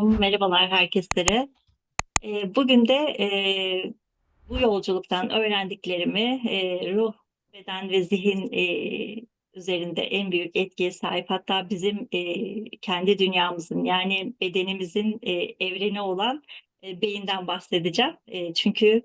Merhabalar herkeslere. Eee, bugün de, eee, bu yolculuktan öğrendiklerimi, eee, ruh, beden ve zihin, eee, üzerinde en büyük etkiye sahip hatta bizim, kendi dünyamızın yani bedenimizin, evreni olan, beyinden bahsedeceğim. Çünkü,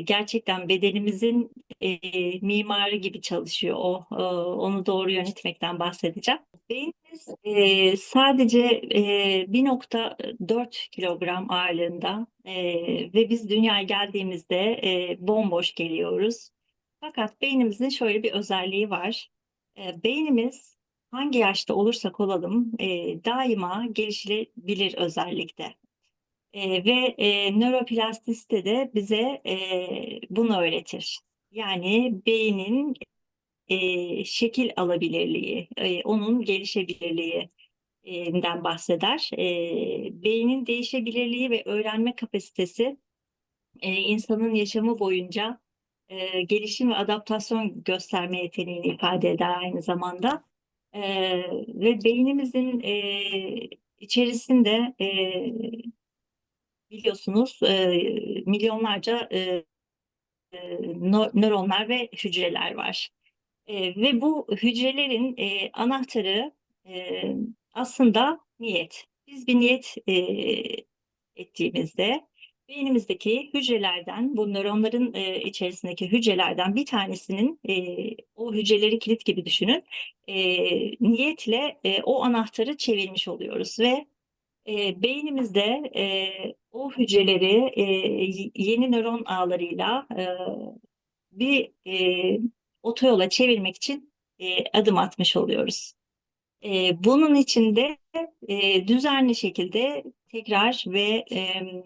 gerçekten bedenimizin, eee, mimarı gibi çalışıyor o. Iıı, onu doğru yönetmekten bahsedeceğim. Beynimiz, eee, sadece, eee, 1.4 kilogram ağırlığında, eee, ve biz dünyaya geldiğimizde, eee, bomboş geliyoruz. Fakat beynimizin şöyle bir özelliği var. Eee, beynimiz hangi yaşta olursak olalım, eee, daima gelişebilir özellikte. Eee, ve, eee, nöroplastisite de bize, eee, bunu öğretir. Yani beynin, eee, şekil alabilirliği, eee, onun gelişebilirliği eee, den bahseder. Eee, beynin değişebilirliği ve öğrenme kapasitesi, eee, insanın yaşamı boyunca, eee, gelişim ve adaptasyon gösterme yeteneğini ifade eder aynı zamanda. Eee, ve beynimizin, eee, içerisinde, eee, biliyorsunuz, eee, milyonlarca, nö nöronlar ve hücreler var. Eee, ve bu hücrelerin, eee, anahtarı, eee, aslında niyet. Biz bir niyet, eee, ettiğimizde beynimizdeki hücrelerden, bu nöronların, eee, içerisindeki hücrelerden bir tanesinin, eee, o hücreleri kilit gibi düşünün, eee, niyetle, eee, o anahtarı çevirmiş oluyoruz ve, eee, beynimizde, eee, o hücreleri, y yeni nöron ağlarıyla, eee, bir, eee, otoyola çevirmek için, eee, adım atmış oluyoruz. Eee, bunun için de, eee, düzenli şekilde tekrar ve, emm,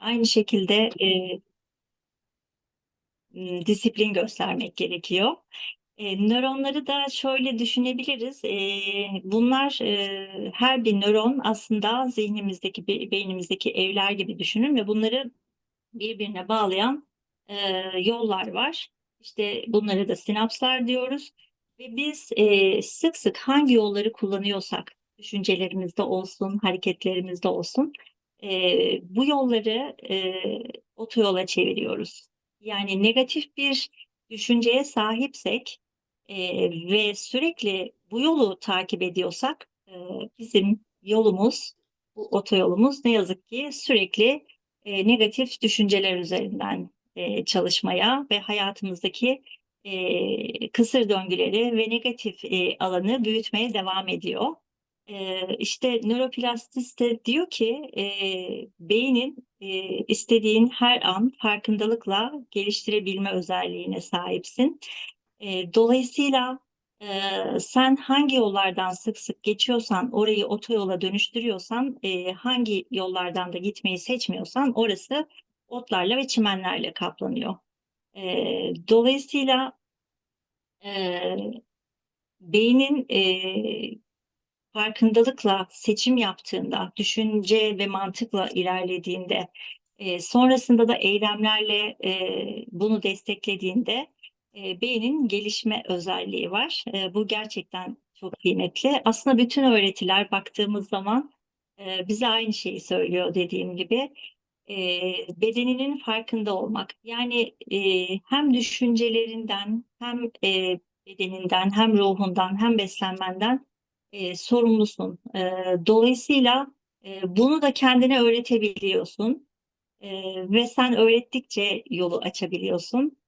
aynı şekilde, ımm, disiplin göstermek gerekiyor. Eee, nöronları da şöyle düşünebiliriz. Eee, bunlar, eee, her bir nöron aslında zihnimizdeki, be beynimizdeki evler gibi düşünün ve bunları birbirine bağlayan, eee, yollar var. İşte, bunlara da sinapslar diyoruz ve biz, eee, sık sık hangi yolları kullanıyorsak, düşüncelerimizde olsun, hareketlerimizde olsun, eee, bu yolları, eee, otoyola çeviriyoruz. Yani negatif bir düşünceye sahipsek, eee, ve sürekli bu yolu takip ediyorsak, eee, bizim yolumuz, bu otoyolumuz ne yazık ki sürekli, eee, negatif düşünceler üzerinden, eee, çalışmaya ve hayatımızdaki, eee, kısır döngüleri ve negatif, eee, alanı büyütmeye devam ediyor. Eee, işte, nöroplastisite diyor ki, eee, beynin, eee, istediğin her an farkındalıkla geliştirebilme özelliğine sahipsin. Eee, dolayısıyla, eee, sen hangi yollardan sık sık geçiyorsan, orayı otoyola dönüştürüyorsan, eee, hangi yollardan da gitmeyi seçmiyorsan orası otlarla ve çimenlerle kaplanıyor. Eee, dolayısıyla eee, beynin, eee, farkındalıkla seçim yaptığında, düşünce ve mantıkla ilerlediğinde, eee, sonrasında da eylemlerle, eee, bunu desteklediğinde, eee, beynin gelişme özelliği var. Eee, bu gerçekten çok kıymetli. Aslında bütün öğretiler baktığımız zaman, eee, bize aynı şeyi söylüyor dediğim gibi. Eee, bedeninin farkında olmak. Yani, eee, hem düşüncelerinden hem, eee, bedeninden hem ruhundan hem beslenmenden, eee, sorumlusun. Eee, dolayısıyla, eee, bunu da kendine öğretebiliyorsun, eee, ve sen öğrettikçe yolu açabiliyorsun.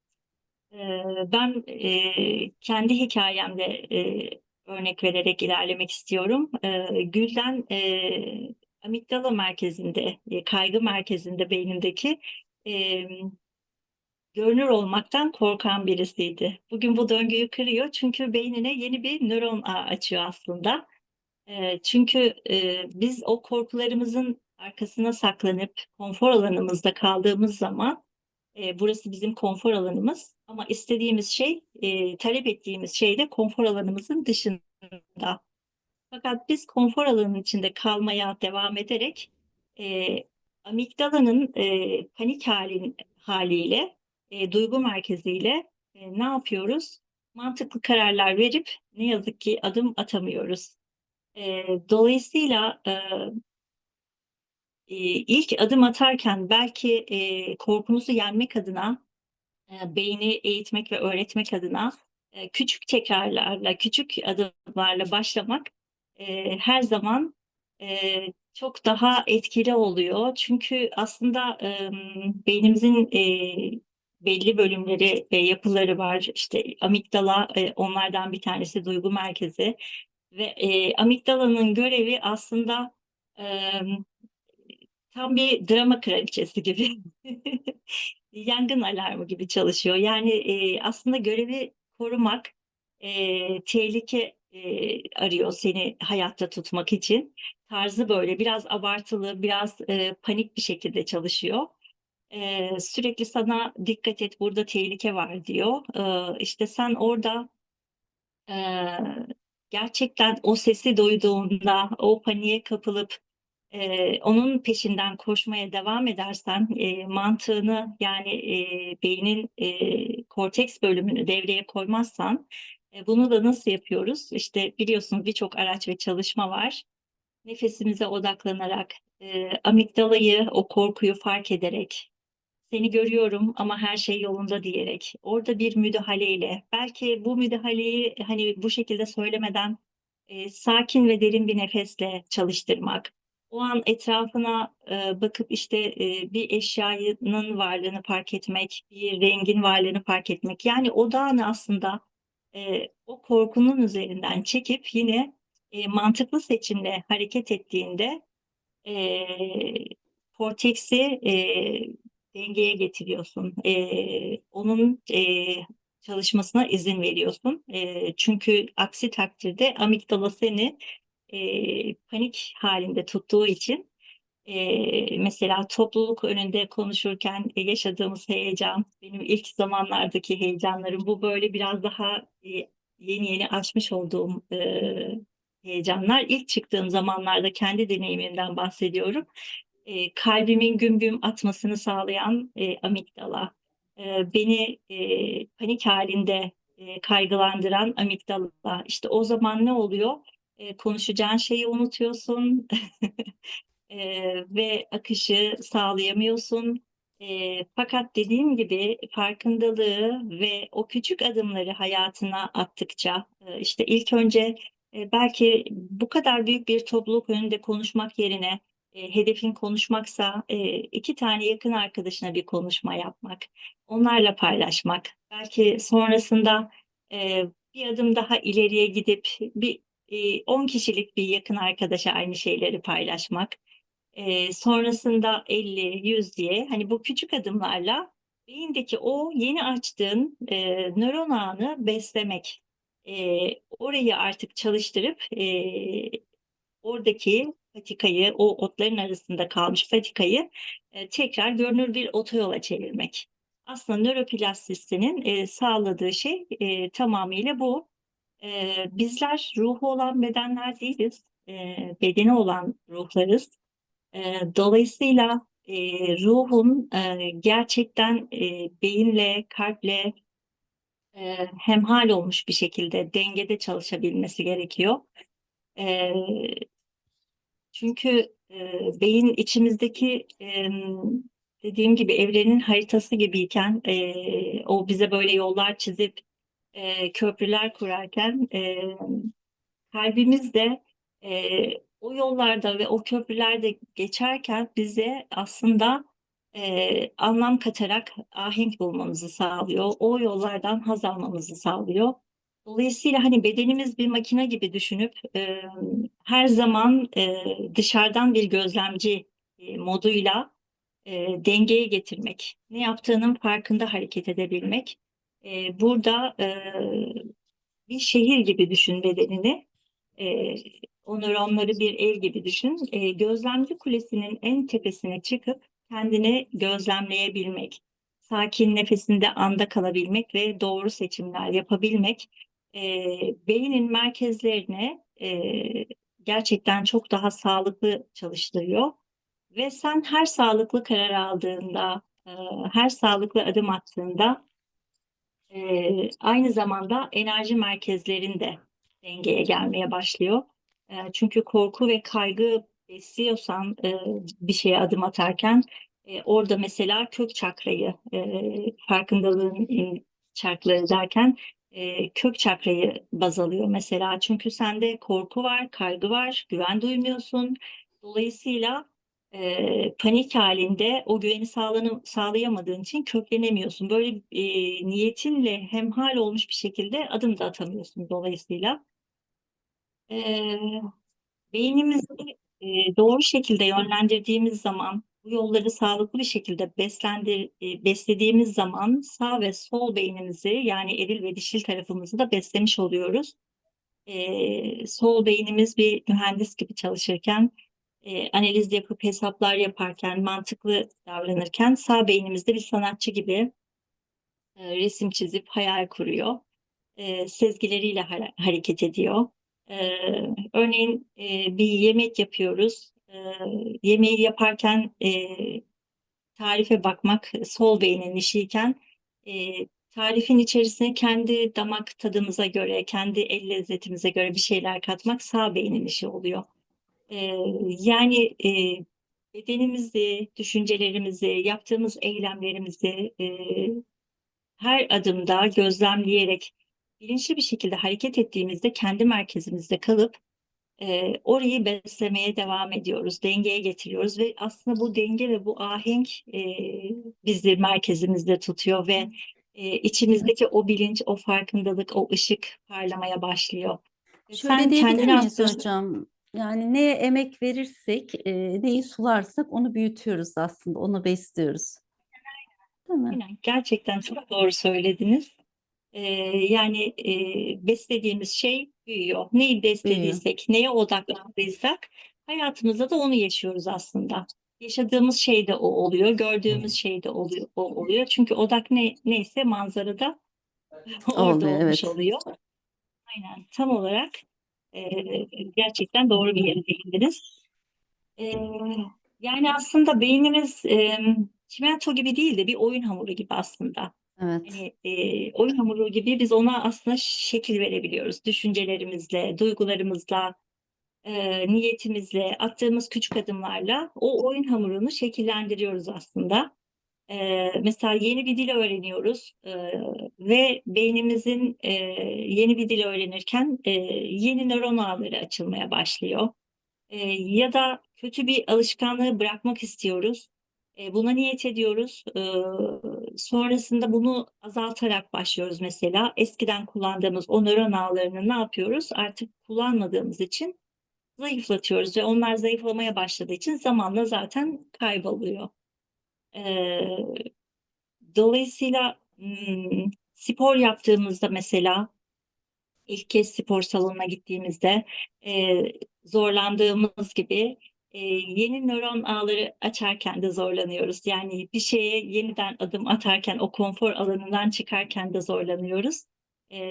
Eee, ben, eee, kendi hikâyemle, eee, örnek vererek ilerlemek istiyorum. Eee, Gülden, eee, amigdala merkezinde, kaygı merkezinde beynimdeki, görünür olmaktan korkan birisiydi. Bugün bu döngüyü kırıyor çünkü beynine yeni bir nöron ağı açıyor aslında. Eee, çünkü, biz o korkularımızın arkasına saklanıp konfor alanımızda kaldığımız zaman, eee, burası bizim konfor alanımız ama istediğimiz şey, eee, talep ettiğimiz şey de konfor alanımızın dışında. Fakat biz konfor alanının içinde kalmaya devam ederek, eee, amigdalanın, eee, panik hâlin hâliyle, eee, duygu merkeziyle, eee, ne yapıyoruz? Mantıklı kararlar verip ne yazık ki adım atamıyoruz. Eee, dolayısıyla, eee e, ilk adım atarken belki e, korkumuzu yenmek adına e, beyni eğitmek ve öğretmek adına e, küçük tekrarlarla, küçük adımlarla başlamak e, her zaman e, çok daha etkili oluyor. Çünkü aslında e, beynimizin e, belli bölümleri ve yapıları var. İşte amigdala e, onlardan bir tanesi duygu merkezi ve e, amigdalanın görevi aslında tam bir drama kraliçesi gibi. Yangın alarmı gibi çalışıyor. Yani e, aslında görevi korumak, e, tehlike e, arıyor seni hayatta tutmak için. Tarzı böyle biraz abartılı, biraz e, panik bir şekilde çalışıyor. E, sürekli sana dikkat et burada tehlike var diyor. E, işte sen orada e, gerçekten o sesi duyduğunda, o paniğe kapılıp e, onun peşinden koşmaya devam edersen e, mantığını yani e, beynin e, korteks bölümünü devreye koymazsan e, bunu da nasıl yapıyoruz? İşte biliyorsunuz birçok araç ve çalışma var. Nefesimize odaklanarak, e, amigdalayı, o korkuyu fark ederek, seni görüyorum ama her şey yolunda diyerek, orada bir müdahaleyle, belki bu müdahaleyi hani bu şekilde söylemeden e, sakin ve derin bir nefesle çalıştırmak, o an etrafına e, bakıp işte e, bir eşyanın varlığını fark etmek, bir rengin varlığını fark etmek. Yani odağını aslında e, o korkunun üzerinden çekip yine e, mantıklı seçimle hareket ettiğinde e, korteksi e, dengeye getiriyorsun. E, onun e, çalışmasına izin veriyorsun. E, çünkü aksi takdirde amigdala seni e, panik halinde tuttuğu için e, mesela topluluk önünde konuşurken yaşadığımız heyecan, benim ilk zamanlardaki heyecanlarım bu böyle biraz daha e, yeni yeni açmış olduğum e, heyecanlar. İlk çıktığım zamanlarda kendi deneyimimden bahsediyorum. E, kalbimin güm güm atmasını sağlayan e, amigdala, e, beni e, panik halinde e, kaygılandıran amigdala. İşte o zaman ne oluyor? E, konuşacağın şeyi unutuyorsun e, ve akışı sağlayamıyorsun. E, fakat dediğim gibi farkındalığı ve o küçük adımları hayatına attıkça e, işte ilk önce e, belki bu kadar büyük bir topluluk önünde konuşmak yerine e, hedefin konuşmaksa e, iki tane yakın arkadaşına bir konuşma yapmak, onlarla paylaşmak, belki sonrasında e, bir adım daha ileriye gidip bir 10 kişilik bir yakın arkadaşa aynı şeyleri paylaşmak. E, sonrasında 50, 100 diye hani bu küçük adımlarla beyindeki o yeni açtığın e, nöron ağını beslemek. E, orayı artık çalıştırıp e, oradaki patikayı, o otların arasında kalmış patikayı e, tekrar görünür bir otoyola çevirmek. Aslında nöroplastisinin e, sağladığı şey e, tamamıyla bu. E, bizler ruhu olan bedenler değiliz, e, bedeni olan ruhlarız. E, dolayısıyla e, ruhun e, gerçekten e, beyinle, kalple e, hemhal olmuş bir şekilde dengede çalışabilmesi gerekiyor. E, çünkü e, beyin içimizdeki e, dediğim gibi evrenin haritası gibiyken e, o bize böyle yollar çizip e, köprüler kurarken e, kalbimiz de e, o yollarda ve o köprülerde geçerken bize aslında e, anlam katarak ahenk bulmamızı sağlıyor. O yollardan haz almamızı sağlıyor. Dolayısıyla hani bedenimiz bir makine gibi düşünüp e, her zaman e, dışarıdan bir gözlemci e, moduyla e, dengeye getirmek, ne yaptığının farkında hareket edebilmek. E, burada e, bir şehir gibi düşün bedenini. E, o nöronları bir ev gibi düşün. E, gözlemci kulesinin en tepesine çıkıp kendini gözlemleyebilmek, sakin nefesinde anda kalabilmek ve doğru seçimler yapabilmek e, beynin merkezlerine e, gerçekten çok daha sağlıklı çalıştırıyor. Ve sen her sağlıklı karar aldığında, e, her sağlıklı adım attığında e, aynı zamanda enerji merkezlerin de dengeye gelmeye başlıyor. E, çünkü korku ve kaygı besliyorsan e, bir şeye adım atarken e, orada mesela kök çakrayı e, farkındalığın e, çarkları derken e, kök çakrayı baz alıyor mesela. Çünkü sende korku var, kaygı var, güven duymuyorsun. Dolayısıyla e, panik halinde o güveni sağlanı, sağlayamadığın için köklenemiyorsun. Böyle e, niyetinle hemhal olmuş bir şekilde adım da atamıyorsun dolayısıyla. E, beynimizi e, doğru şekilde yönlendirdiğimiz zaman, bu yolları sağlıklı bir şekilde beslendir, e, beslediğimiz zaman sağ ve sol beynimizi yani eril ve dişil tarafımızı da beslemiş oluyoruz. E, sol beynimiz bir mühendis gibi çalışırken, e, analiz yapıp hesaplar yaparken, mantıklı davranırken sağ beynimizde bir sanatçı gibi e, resim çizip hayal kuruyor. E, sezgileriyle hare- hareket ediyor. E, örneğin e, bir yemek yapıyoruz. E, yemeği yaparken e, tarife bakmak sol beynin işiyken e, tarifin içerisine kendi damak tadımıza göre, kendi el lezzetimize göre bir şeyler katmak sağ beynin işi oluyor. E, yani e, bedenimizi, düşüncelerimizi, yaptığımız eylemlerimizi e, her adımda gözlemleyerek bilinçli bir şekilde hareket ettiğimizde kendi merkezimizde kalıp e, orayı beslemeye devam ediyoruz, dengeye getiriyoruz ve aslında bu denge ve bu ahenk e, bizi merkezimizde tutuyor ve e, içimizdeki o bilinç, o farkındalık, o ışık parlamaya başlıyor. Ve Şöyle sen diyebilir miyiz aslında hocam? Yani neye emek verirsek, e, neyi sularsak onu büyütüyoruz aslında, onu besliyoruz. Değil mi? Aynen, gerçekten çok doğru söylediniz. Ee, yani e, beslediğimiz şey büyüyor. Neyi beslediysek, neye odaklandıysak hayatımızda da onu yaşıyoruz aslında. Yaşadığımız şey de o oluyor, gördüğümüz şey de oluyor, o oluyor. Çünkü odak ne neyse manzarada orada Oluyor, olmuş evet. oluyor. Aynen, tam olarak e, gerçekten doğru bir yere değindiniz. E, yani aslında beynimiz e, çimento gibi değil de bir oyun hamuru gibi aslında. Evet, Hani e, oyun hamuru gibi biz ona aslında şekil verebiliyoruz. Düşüncelerimizle, duygularımızla, e, niyetimizle, attığımız küçük adımlarla o oyun hamurunu şekillendiriyoruz aslında. E, mesela yeni bir dil öğreniyoruz e, ve beynimizin e, yeni bir dil öğrenirken e, yeni nöron ağları açılmaya başlıyor. E, ya da kötü bir alışkanlığı bırakmak istiyoruz. E, buna niyet ediyoruz. E, sonrasında bunu azaltarak başlıyoruz mesela. Eskiden kullandığımız o nöron ağlarını ne yapıyoruz? Artık kullanmadığımız için zayıflatıyoruz ve onlar zayıflamaya başladığı için zamanla zaten kayboluyor. E, dolayısıyla hmm, spor yaptığımızda mesela ilk kez spor salonuna gittiğimizde e, zorlandığımız gibi e, yeni nöron ağları açarken de zorlanıyoruz. Yani bir şeye yeniden adım atarken, o konfor alanından çıkarken de zorlanıyoruz.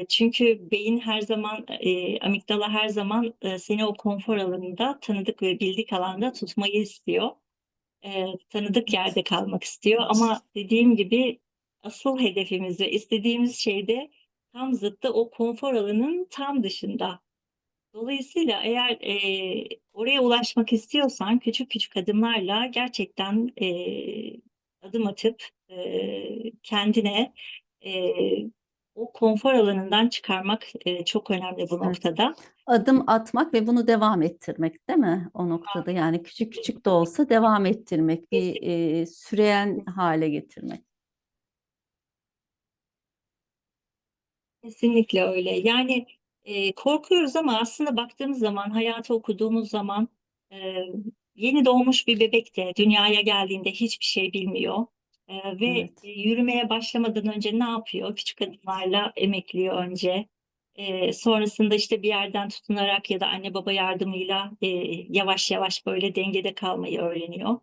Çünkü beyin her zaman, e, amigdala her zaman e, seni o konfor alanında, tanıdık ve bildik alanda tutmayı istiyor. E, tanıdık yerde kalmak istiyor. Ama dediğim gibi asıl hedefimiz ve istediğimiz şey de tam zıttı o konfor alanının tam dışında. Dolayısıyla eğer e, oraya ulaşmak istiyorsan küçük küçük adımlarla gerçekten e, adım atıp e, kendine e, o konfor alanından çıkarmak e, çok önemli bu Evet. noktada. Adım atmak ve bunu devam ettirmek, değil mi? O noktada yani küçük küçük de olsa devam ettirmek, bir e, süreyen hale getirmek. Kesinlikle öyle. Yani e, korkuyoruz ama aslında baktığımız zaman, hayatı okuduğumuz zaman e, yeni doğmuş bir bebek de dünyaya geldiğinde hiçbir şey bilmiyor. E, ve Evet. e, yürümeye başlamadan önce ne yapıyor? Küçük adımlarla emekliyor önce. E, sonrasında işte bir yerden tutunarak ya da anne baba yardımıyla e, yavaş yavaş böyle dengede kalmayı öğreniyor.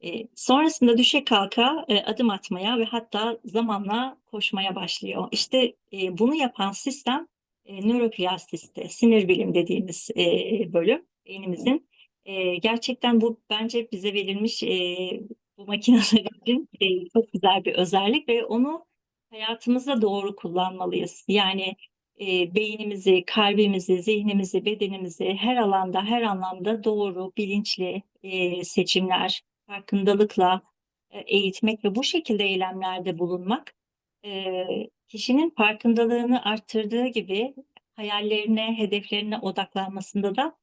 E, sonrasında düşe kalka e, adım atmaya ve hatta zamanla koşmaya başlıyor. İşte e, bunu yapan sistem e, nöroplastisite, sinir bilim dediğimiz e, bölüm beynimizin. E, gerçekten bu bence bize verilmiş e, bu makineler için e, çok güzel bir özellik ve onu hayatımızda doğru kullanmalıyız. Yani e, beynimizi, kalbimizi, zihnimizi, bedenimizi her alanda, her anlamda doğru, bilinçli e, seçimler, farkındalıkla e, eğitmek ve bu şekilde eylemlerde bulunmak e, kişinin farkındalığını arttırdığı gibi hayallerine, hedeflerine odaklanmasında da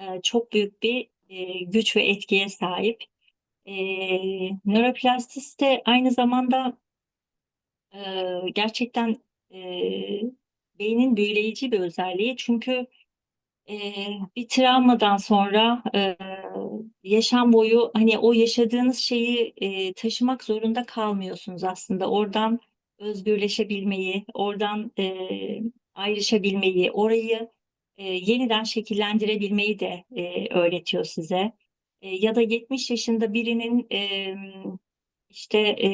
e, çok büyük bir e, güç ve etkiye sahip. E, nöroplastisite aynı zamanda e, gerçekten e, beynin büyüleyici bir özelliği. Çünkü e, bir travmadan sonra e, yaşam boyu hani o yaşadığınız şeyi e, taşımak zorunda kalmıyorsunuz aslında. Oradan özgürleşebilmeyi, oradan e, ayrışabilmeyi, orayı e, yeniden şekillendirebilmeyi de e, öğretiyor size. E, ya da 70 yaşında birinin e, işte e,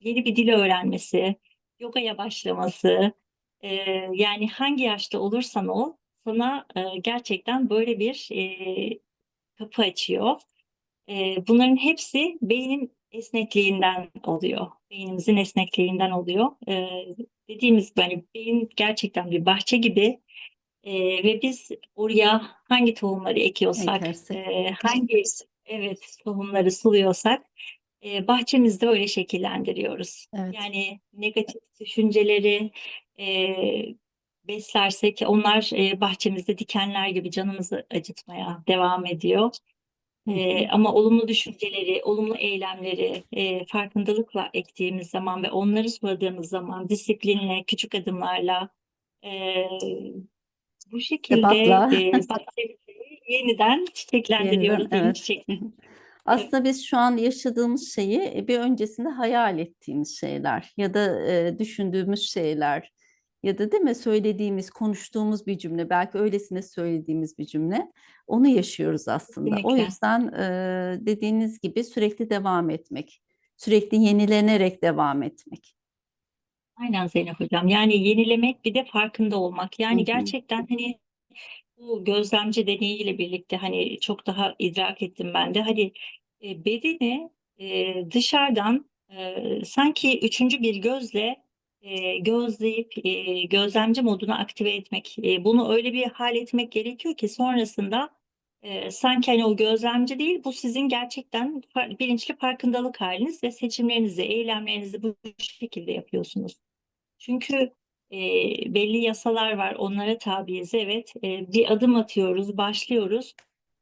yeni bir dil öğrenmesi, yogaya başlaması, e, yani hangi yaşta olursan ol, sana e, gerçekten böyle bir e, kapı açıyor. E, bunların hepsi beynin esnekliğinden oluyor. Beynimizin esnekliğinden oluyor. E, dediğimiz gibi hani beyin gerçekten bir bahçe gibi e, ve biz oraya hangi tohumları ekiyorsak, e, hangi evet tohumları suluyorsak e, bahçemizde öyle şekillendiriyoruz. Evet. Yani negatif düşünceleri e, beslersek onlar e, bahçemizde dikenler gibi canımızı acıtmaya devam ediyor. E, ama olumlu düşünceleri, olumlu eylemleri e, farkındalıkla ektiğimiz zaman ve onları suladığımız zaman disiplinle, küçük adımlarla e, bu şekilde Sebatla. e, yeniden çiçeklendiriyoruz, Yeniden, yeni evet. hı. Aslında biz şu an yaşadığımız şeyi e, bir öncesinde hayal ettiğimiz şeyler ya da e, düşündüğümüz şeyler ya da değil mi söylediğimiz, konuştuğumuz bir cümle, belki öylesine söylediğimiz bir cümle, onu yaşıyoruz aslında. O Kesinlikle. yüzden e, dediğiniz gibi sürekli devam etmek, sürekli yenilenerek devam etmek. Aynen Zeynep Hocam. Yani yenilemek bir de farkında olmak. Hı Yani hı. gerçekten hani bu gözlemci deneyiyle birlikte hani çok daha idrak ettim ben de. Hani e, bedeni e, dışarıdan e, sanki üçüncü bir gözle e, gözleyip e, gözlemci moduna aktive etmek. E, bunu öyle bir hal etmek gerekiyor ki sonrasında e, sanki hani o gözlemci değil bu sizin gerçekten far- bilinçli farkındalık haliniz ve seçimlerinizi, eylemlerinizi bu şekilde yapıyorsunuz. Çünkü e, belli yasalar var, onlara tabiiz. Evet, E, bir adım atıyoruz, başlıyoruz.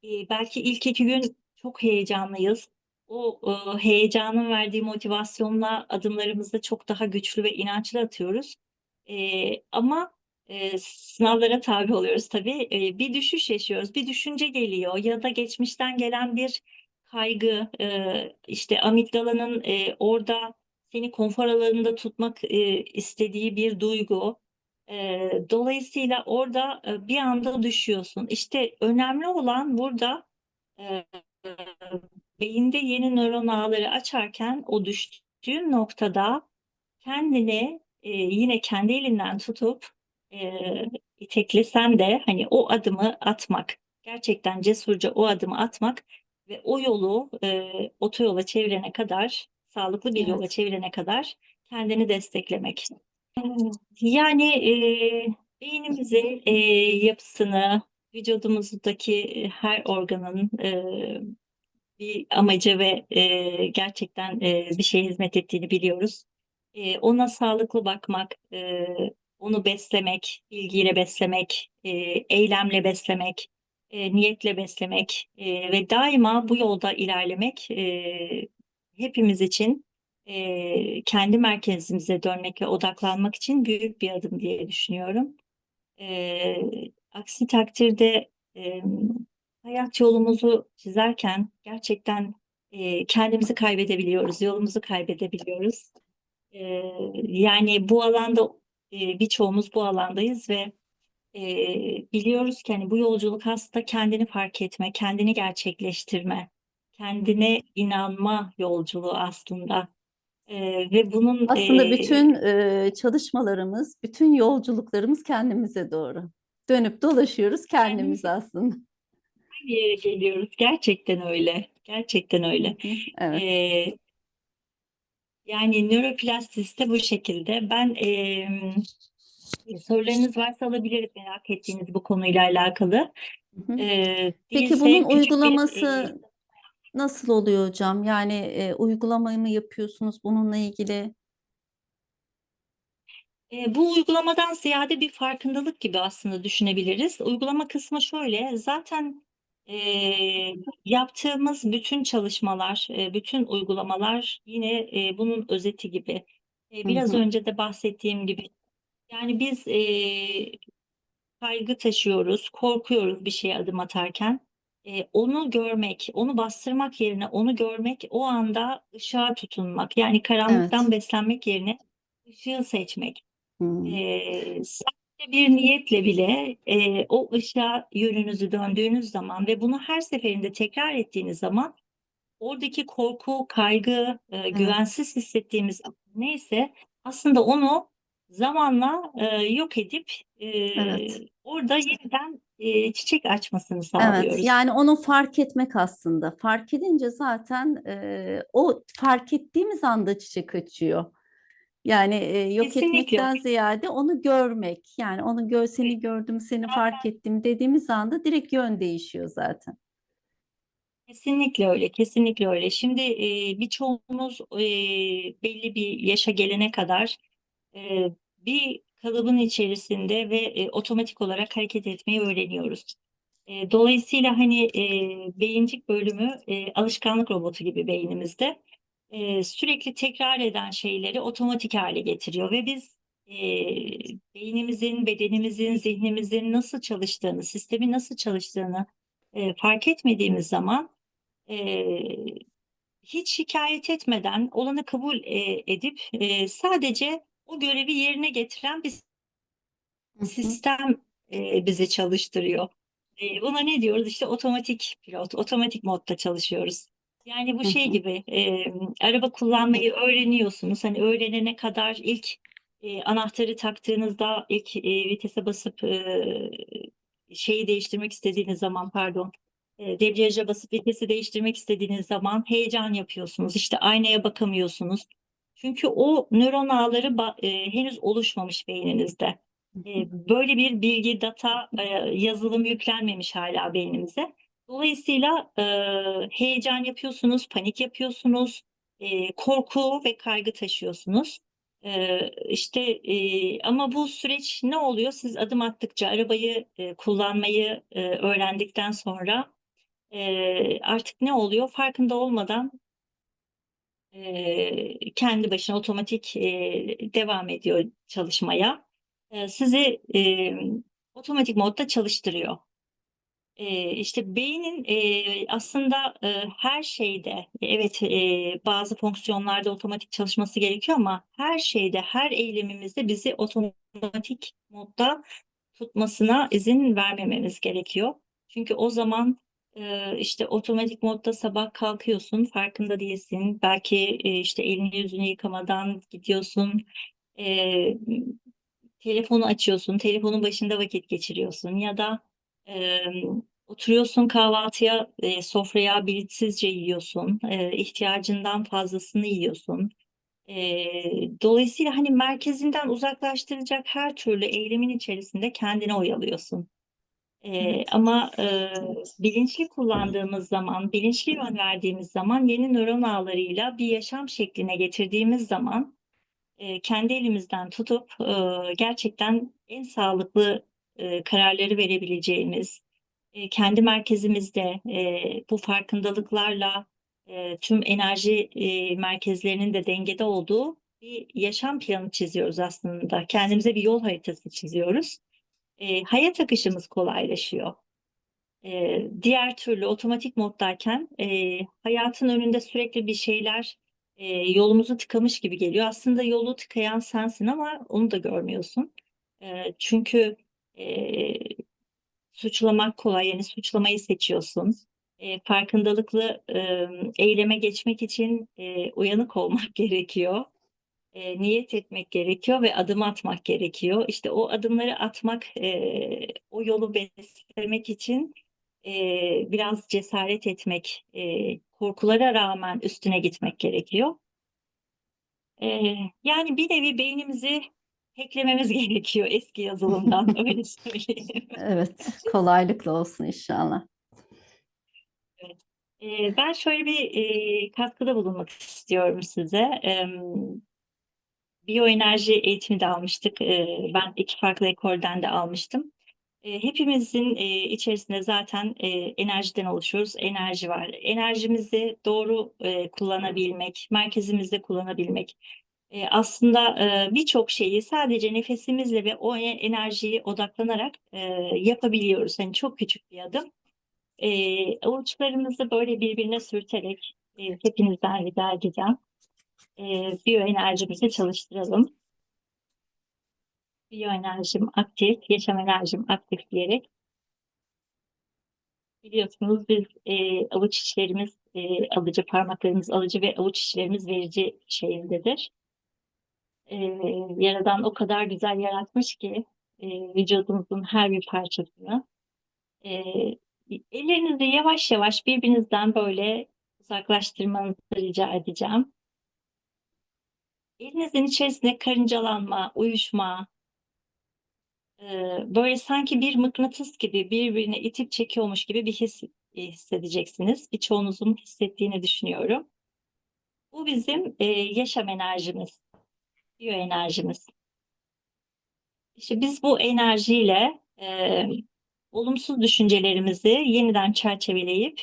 E, belki ilk iki gün çok heyecanlıyız. O e, heyecanın verdiği motivasyonla adımlarımızda çok daha güçlü ve inançlı atıyoruz. E, ama e, sınavlara tabi oluyoruz tabii. E, bir düşüş yaşıyoruz, bir düşünce geliyor ya da geçmişten gelen bir kaygı, e, işte amigdalanın e, orada seni konfor alanında tutmak e, istediği bir duygu. E, dolayısıyla orada e, bir anda düşüyorsun. İşte önemli olan burada e, beyinde yeni nöron ağları açarken o düştüğün noktada kendini e, yine kendi elinden tutup e, iteklesen de hani o adımı atmak. Gerçekten cesurca o adımı atmak ve o yolu e, otoyola çevirene kadar, sağlıklı bir yola Evet. çevirene kadar kendini desteklemek. Yani e, beynimizin e, yapısını, vücudumuzdaki her organın e, bir amacı ve e, gerçekten e, bir şeye hizmet ettiğini biliyoruz. E, ona sağlıklı bakmak, e, onu beslemek, bilgiyle beslemek, e, eylemle beslemek, e, niyetle beslemek e, ve daima bu yolda ilerlemek e, hepimiz için e, kendi merkezimize dönmek ve odaklanmak için büyük bir adım diye düşünüyorum. E, aksi takdirde e, hayat yolumuzu çizerken gerçekten e, kendimizi kaybedebiliyoruz, yolumuzu kaybedebiliyoruz. E, yani bu alanda e, birçoğumuz bu alandayız ve e, biliyoruz ki hani bu yolculuk aslında kendini fark etme, kendini gerçekleştirme, kendine inanma yolculuğu aslında. E, ve bunun Aslında e, bütün e, çalışmalarımız, bütün yolculuklarımız kendimize doğru. Dönüp dolaşıyoruz kendimiz aslında. aynı yere geliyoruz. Gerçekten öyle. Gerçekten öyle. Evet. Ee, yani nöroplastisite bu şekilde. Ben E, Sorularınız varsa alabiliriz merak ettiğiniz bu konuyla alakalı. Hı hı. E, Peki bunun küçük bir, e, uygulaması nasıl oluyor hocam? Yani e, uygulamayı mı yapıyorsunuz bununla ilgili? E, bu uygulamadan ziyade bir farkındalık gibi aslında düşünebiliriz. Uygulama kısmı şöyle, zaten e, yaptığımız bütün çalışmalar, e, bütün uygulamalar yine e, bunun özeti gibi. E, Hı biraz hı. önce de bahsettiğim gibi. Yani biz e, kaygı taşıyoruz, korkuyoruz bir şeye adım atarken. E, onu görmek, onu bastırmak yerine onu görmek, o anda ışığa tutunmak. Yani karanlıktan Evet. beslenmek yerine ışığı seçmek. Hı. Eee, sadece bir niyetle bile eee, o ışığa yönünüzü döndüğünüz zaman ve bunu her seferinde tekrar ettiğiniz zaman oradaki korku, kaygı, eee, Evet. güvensiz hissettiğimiz neyse aslında onu zamanla eee, yok edip Evet. eee, orada yeniden eee, çiçek açmasını Evet, sağlıyoruz. yani onu fark etmek aslında. Fark edince zaten e, o fark ettiğimiz anda çiçek açıyor. Yani e, yok Kesinlikle. etmekten ziyade onu görmek. Yani onu gör, seni gördüm, seni fark ettim dediğimiz anda direkt yön değişiyor zaten. Kesinlikle öyle, kesinlikle öyle. Şimdi eee birçoğumuz eee, belli bir yaşa gelene kadar eee, bir kalıbın içerisinde ve e, otomatik olarak hareket etmeyi öğreniyoruz. E, dolayısıyla hani e, beyincik bölümü e, alışkanlık robotu gibi beynimizde e, sürekli tekrar eden şeyleri otomatik hale getiriyor ve biz e, beynimizin, bedenimizin, zihnimizin nasıl çalıştığını, sistemin nasıl çalıştığını e, fark etmediğimiz zaman e, hiç şikayet etmeden olanı kabul e, edip e, sadece o görevi yerine getiren bir sistem e, bizi çalıştırıyor. E, buna ne diyoruz? İşte otomatik pilot, otomatik modda çalışıyoruz. Yani bu şey gibi e, araba kullanmayı öğreniyorsunuz. Hani öğrenene kadar ilk e, anahtarı taktığınızda ilk e, vitese basıp e, şeyi değiştirmek istediğiniz zaman pardon e, debriyaja basıp vitesi değiştirmek istediğiniz zaman heyecan yapıyorsunuz. İşte aynaya bakamıyorsunuz. Çünkü o nöron ağları e, henüz oluşmamış beyninizde. E, böyle bir bilgi, data, e, yazılım yüklenmemiş hala beynimize. Dolayısıyla e, heyecan yapıyorsunuz, panik yapıyorsunuz, e, korku ve kaygı taşıyorsunuz. E, işte e, ama bu süreç ne oluyor? Siz adım attıkça arabayı e, kullanmayı e, öğrendikten sonra e, artık ne oluyor? Farkında olmadan e, kendi başına otomatik e, devam ediyor çalışmaya. E, sizi e, otomatik modda çalıştırıyor. E, işte beynin e, aslında e, her şeyde, evet e, bazı fonksiyonlarda otomatik çalışması gerekiyor ama her şeyde, her eylemimizde bizi otomatik modda tutmasına izin vermememiz gerekiyor. Çünkü o zaman işte otomatik modda sabah kalkıyorsun, farkında değilsin. Belki e, işte elini yüzünü yıkamadan gidiyorsun. E, telefonu açıyorsun, telefonun başında vakit geçiriyorsun ya da oturuyorsun kahvaltıya, e, sofraya bilinçsizce yiyorsun, ihtiyacından fazlasını yiyorsun. Dolayısıyla hani merkezinden uzaklaştıracak her türlü eylemin içerisinde kendini oyalıyorsun. E, Evet. ama e, bilinçli kullandığımız zaman, bilinçli yön verdiğimiz zaman yeni nöron ağlarıyla bir yaşam şekline getirdiğimiz zaman e, kendi elimizden tutup e, gerçekten en sağlıklı e, kararları verebileceğimiz, e, kendi merkezimizde e, bu farkındalıklarla e, tüm enerji e, merkezlerinin de dengede olduğu bir yaşam planı çiziyoruz aslında. Kendimize bir yol haritası çiziyoruz. E, hayat akışımız kolaylaşıyor. E, diğer türlü otomatik moddayken e, hayatın önünde sürekli bir şeyler e, yolumuzu tıkamış gibi geliyor. Aslında yolu tıkayan sensin ama onu da görmüyorsun. E, çünkü e, suçlamak kolay, yani suçlamayı seçiyorsun. E, farkındalıklı e, eyleme geçmek için e, uyanık olmak gerekiyor. E, niyet etmek gerekiyor ve adım atmak gerekiyor. İşte o adımları atmak, e, o yolu beslemek için e, biraz cesaret etmek, e, korkulara rağmen üstüne gitmek gerekiyor. E, yani bir nevi beynimizi hacklememiz gerekiyor eski yazılımdan öyle söyleyeyim. Evet, kolaylıkla olsun inşallah. Ee, ben şöyle bir e, katkıda bulunmak istiyorum size. Biyoenerji eğitimi de almıştık. Ee, ben iki farklı ekolden de almıştım. Ee, hepimizin e, içerisinde zaten e, enerjiden oluşuyoruz. Enerji var. Enerjimizi doğru e, kullanabilmek, merkezimizde kullanabilmek. Aslında birçok şeyi sadece nefesimizle ve o enerjiyi odaklanarak yapabiliyoruz. Hani çok küçük bir adım. E, avuçlarımızı böyle birbirine sürterek hepinizden rica edeceğim. E, biyoenerjimizi çalıştıralım. Biyoenerjim aktif, yaşam enerjim aktif diyerek. Biliyorsunuz biz e, avuç içlerimiz e, alıcı, parmaklarımız alıcı ve avuç içlerimiz verici şeyindedir. E, Yaradan o kadar güzel yaratmış ki e, vücudumuzun her bir parçasını. E, ellerinizi yavaş yavaş birbirinizden böyle uzaklaştırmanızı rica edeceğim. Elinizin içerisinde karıncalanma, uyuşma, e, böyle sanki bir mıknatıs gibi birbirine itip çekiyormuş gibi bir his e, hissedeceksiniz. Birçoğunuzun hissettiğini düşünüyorum. Bu bizim e, yaşam enerjimiz, biyoenerjimiz. İşte biz bu enerjiyle e, olumsuz düşüncelerimizi yeniden çerçeveleyip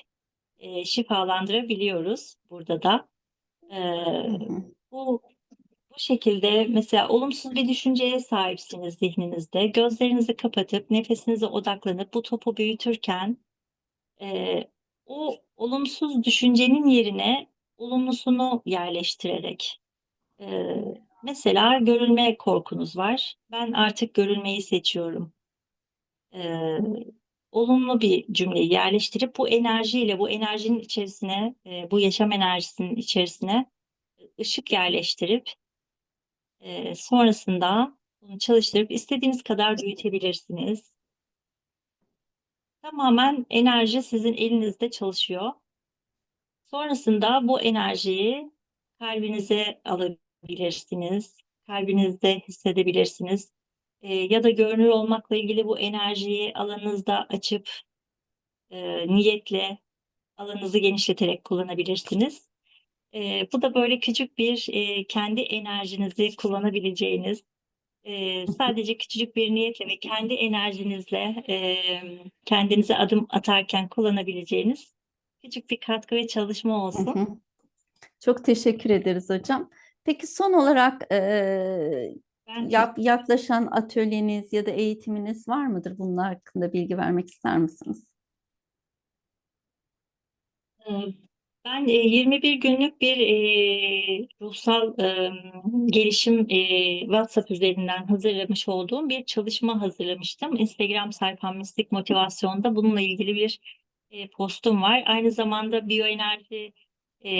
e, şifalandırabiliyoruz burada da. E, bu bu şekilde mesela olumsuz bir düşünceye sahipsiniz zihninizde. Gözlerinizi kapatıp nefesinize odaklanıp bu topu büyütürken e, o olumsuz düşüncenin yerine olumlusunu yerleştirerek e, mesela görülme korkunuz var. Ben artık görülmeyi seçiyorum. E, olumlu bir cümleyi yerleştirip bu enerjiyle bu enerjinin içerisine e, bu yaşam enerjisinin içerisine ışık yerleştirip e, sonrasında bunu çalıştırıp istediğiniz kadar büyütebilirsiniz. Tamamen enerji sizin elinizde çalışıyor. Sonrasında bu enerjiyi kalbinize alabilirsiniz. Kalbinizde hissedebilirsiniz. E, ya da görünür olmakla ilgili bu enerjiyi alanınızda açıp e, niyetle alanınızı genişleterek kullanabilirsiniz. E, bu da böyle küçük bir e, kendi enerjinizi kullanabileceğiniz, e, sadece küçücük bir niyetle ve kendi enerjinizle e, kendinize adım atarken kullanabileceğiniz küçük bir katkı ve çalışma olsun. hı. Çok teşekkür ederiz hocam. Peki son olarak e, yap- yaklaşan atölyeniz ya da eğitiminiz var mıdır? Bunlar hakkında bilgi vermek ister misiniz? Ben e, 21 günlük bir e, ruhsal e, gelişim e, WhatsApp üzerinden hazırlamış olduğum bir çalışma hazırlamıştım. Instagram sayfam Mistik Motivasyon'da bununla ilgili bir e, postum var. Aynı zamanda biyoenerji e,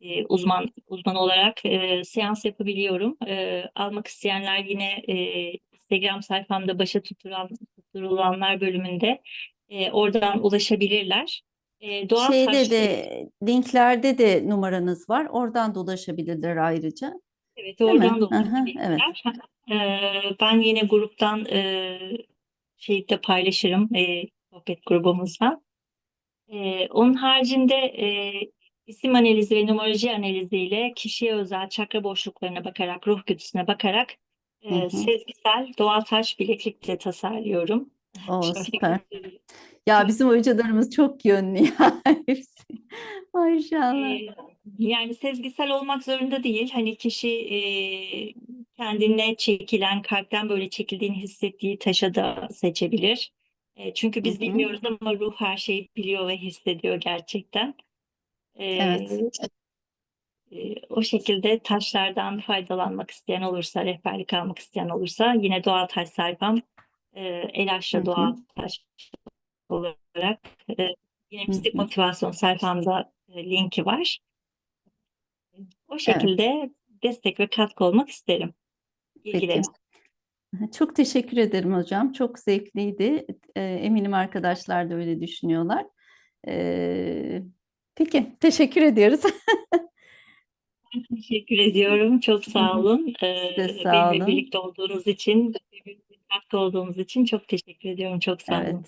e, uzman uzman olarak e, seans yapabiliyorum. E, almak isteyenler yine e, Instagram sayfamda başa tutulan, tutturulanlar bölümünde e, oradan ulaşabilirler. E, doğal Şeyde taş- de linklerde de numaranız var. Oradan da ulaşabilirler ayrıca. Evet, Değil mi? oradan da hı, evet. ulaşabilirler. Ben yine gruptan e, şeyde paylaşırım e, sohbet grubumuzdan. E, onun haricinde isim analizi ve numeroloji analiziyle kişiye özel çakra boşluklarına bakarak, ruh güdüsüne bakarak Hı hı. sezgisel doğal taş bileklik de tasarlıyorum. Oo, Şöyle süper. göstereyim. Ya bizim hocalarımız çok yönlü ya. Hepsi. Maşallah. Ee, Yani sezgisel olmak zorunda değil. Hani kişi e, kendine çekilen, kalpten böyle çekildiğini hissettiği taşa da seçebilir. E, çünkü biz hı. bilmiyoruz ama ruh her şeyi biliyor ve hissediyor gerçekten. E, Evet. e, o şekilde taşlardan faydalanmak isteyen olursa, rehberlik almak isteyen olursa yine doğal taş sayfam e, Elaşra doğal taş olarak e, yine hı. motivasyon sayfamda e, linki var. O Evet. şekilde destek ve katkı olmak isterim. İlgilerim. Çok teşekkür ederim hocam. Çok zevkliydi. Ee, Eminim arkadaşlar da öyle düşünüyorlar. Ee, Peki, teşekkür ediyoruz. Ben teşekkür ediyorum. Çok sağ olun. Siz de Eee, sağ benimle olun. birlikte olduğunuz için, birbirimize katkı olduğunuz için çok teşekkür ediyorum. Çok sağ olun. Evet.